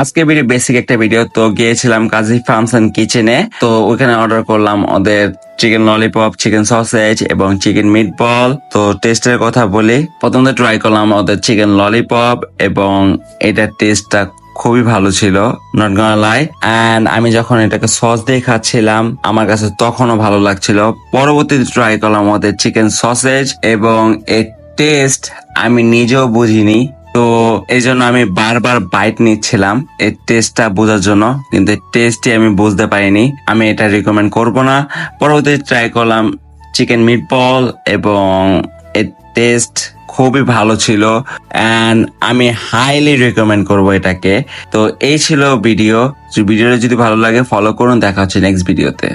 আজকে video basic একটা video তো গিয়েছিলাম কাজী ফার্মস এন্ড কিচেনে তো ওখানে অর্ডার করলাম ওদের চিকেন ললিপপ চিকেন সসেজ এবং চিকেন মিট বল তো টেস্টের কথা বলি, প্রথমে ট্রাই করলাম ওদের চিকেন ললিপপ এবং এটার টেস্টটা খুবই ভালো ছিল নট গনা লাই অ্যান্ড আমি যখন এটাকে সস দিয়ে খাচ্ছিলাম, আমার কাছে তখনও ভালো লাগছিল। পরবর্তীতে ট্রাই করলাম ওদের চিকেন সসেজ এবং এর টেস্ট আমি নিজেও বুঝিনি। তো এই জন্য আমি বারবার বাইট নিচ্ছিলাম। এর টেস্টটা বোঝার জন্য, কিন্তু টেস্টই আমি বুঝতে পারিনি। আমি এটা রিকমেন্ড করব না। পরবর্তী ট্রাই করলাম চিকেন মিট বল এবং এর টেস্ট খুবই ভালো ছিল। অ্যান্ড আমি হাইলি রেকমেন্ড করব এটাকে। তো এই ছিল ভিডিও ভিডিওটা যদি ভালো লাগে ফলো করুন। দেখা হচ্ছে নেক্সট ভিডিওতে